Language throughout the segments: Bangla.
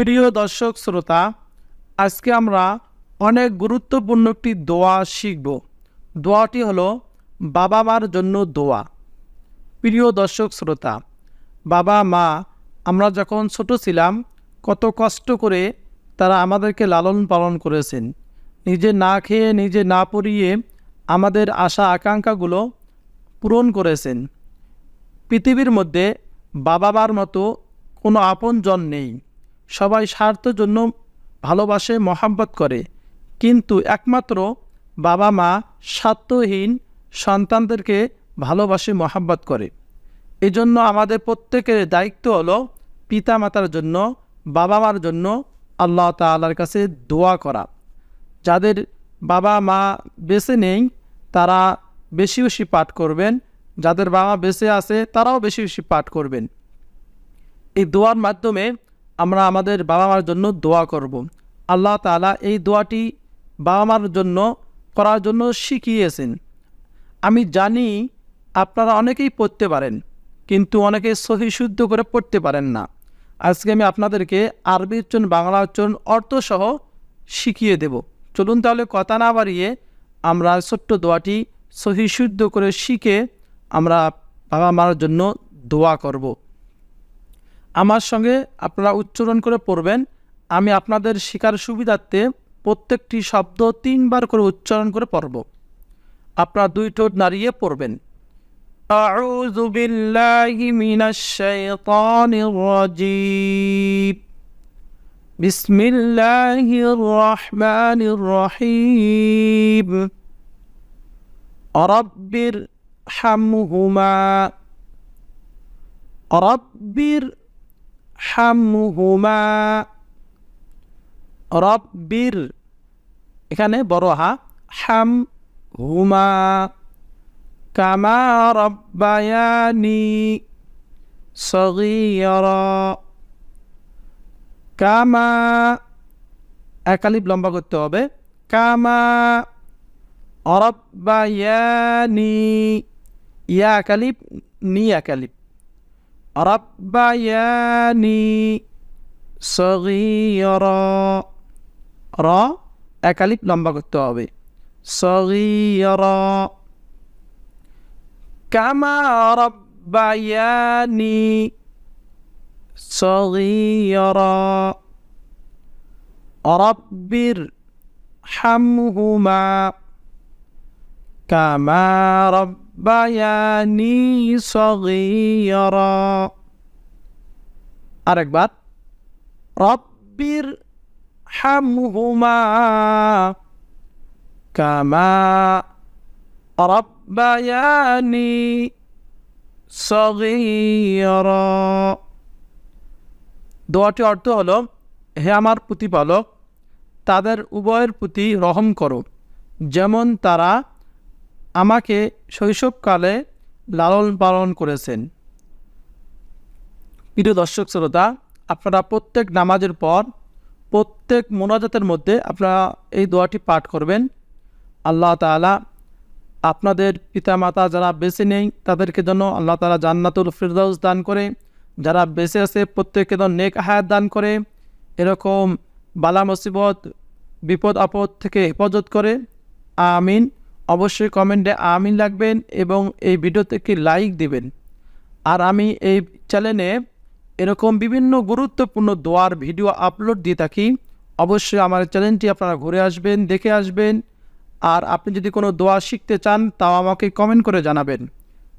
প্রিয় দর্শক শ্রোতা, আজকে আমরা অনেক গুরুত্বপূর্ণ একটি দোয়া শিখব। দোয়াটি হলো, বাবা মার জন্য দোয়া। প্রিয় দর্শক শ্রোতা, বাবা, মা, আমরা যখন ছোট ছিলাম, কত কষ্ট করে তারা আমাদেরকে লালন পালন করেছেন। নিজে না খেয়ে, নিজে না পরিয়ে আমাদের আশা, আকাঙ্ক্ষাগুলো পূরণ করেছেন। পৃথিবীর মধ্যে বাবা মার মতো কোনো আপনজন নেই। সবাই স্বার্থের জন্য ভালোবাসে, মহাব্বত করে। কিন্তু একমাত্র বাবা মা স্বার্থহীন সন্তানদেরকে ভালোবাসে, মহাব্বত করে। এজন্য আমাদের প্রত্যেকের দায়িত্ব হলো পিতা মাতার জন্য, বাবা মার জন্য আল্লাহ তাআলার কাছে দোয়া করা। যাদের বাবা মা বেঁচে নেই, তারা বেশি বেশি পাঠ করবেন। যাদের বাবা বেঁচে আছে, তারাও বেশি বেশি পাঠ করবেন। এই দোয়ার মাধ্যমে আমরা আমাদের বাবা মার জন্য দোয়া করব। আল্লাহ তাআলা এই দোয়াটি বাবা মার জন্য করার জন্য শিখিয়েছেন আমি জানি আপনারা অনেকেই পড়তে পারেন, কিন্তু অনেকে সহি শুদ্ধ করে পড়তে পারেন না আজকে আমি আপনাদেরকে আরবি উচ্চারণ বাংলা উচ্চারণ অর্থসহ শিখিয়ে দেব চলুন তাহলে কথা না বাড়িয়ে আমরা ছোট্ট দোয়াটি সহি শুদ্ধ করে শিখে আমরা বাবা মার জন্য দোয়া করব। আমার সঙ্গে আপনারা উচ্চারণ করে পড়বেন আমি আপনাদের শেখার সুবিধার্থে প্রত্যেকটি শব্দ তিনবার করে উচ্চারণ করে পড়ব আপনারা দুই ঠোঁট নাড়িয়ে পড়বেন أعوذ بالله من الشيطان الرجيم بسم الله الرحمن الرحيم رب ارحمهما رب হামহুমা রব্বির এখানে বড় হা হাম হুমা কামা রব্বায়ানি সগিয়র কামা একালিপ লম্বা করতে হবে। কামা অরব্বায়ানি ইয়া একালিপ নি একালিপ রব্বায়ানি সগিয়রা র একালিপ লম্বা করতে হবে। সগিয়রা কামা রব্বায়ানি সগিয়রা রব্বির হামহুমা কামা রব্বায়ানি সগিয়রা আরেকবার। রব্বির হামহুমা কামা রব্বায়ানি সগীরা দোয়াটি অর্থ হলো, হে আমার প্রতিপালক, তাদের উভয়ের প্রতি রহম করো। যেমন তারা আমাকে শৈশবকালে লালন পালন করেছেন। প্রিয় দর্শক শ্রোতা, আপনারা প্রত্যেক নামাজের পর প্রত্যেক মোনাজাতের মধ্যে আপনারা এই দোয়াটি পাঠ করবেন। আল্লাহ তাআলা আপনাদের পিতামাতা যারা বেঁচে নেই, তাদেরকে যেন আল্লাহ তালা জান্নাতুল ফিরদাউস দান করে। যারা বেঁচে আছে, প্রত্যেককে যেন নেক হায়াত দান করে। এরকম বালা মুসিবত, বিপদ আপদ থেকে হেফাজত করে। আমিন। অবশ্যই কমেন্টে আমিন লাগবেন এবং এই ভিডিওতে একটি লাইক দিবেন। আর আমি এই চ্যানেলে এরকম বিভিন্ন গুরুত্বপূর্ণ দোয়ার ভিডিও আপলোড দিয়ে থাকি, অবশ্যই আমার চ্যানেলটি আপনারা ঘুরে আসবেন, দেখে আসবেন। আর আপনি যদি কোনো দোয়া শিখতে চান, তাও আমাকে কমেন্ট করে জানাবেন।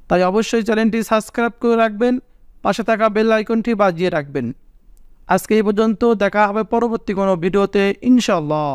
তাই অবশ্যই চ্যানেলটি সাবস্ক্রাইব করে রাখবেন, পাশে থাকা বেল আইকনটি বাজিয়ে রাখবেন। আজকে এই পর্যন্ত দেখা হবে পরবর্তী কোনো ভিডিওতে ইনশাল্লাহ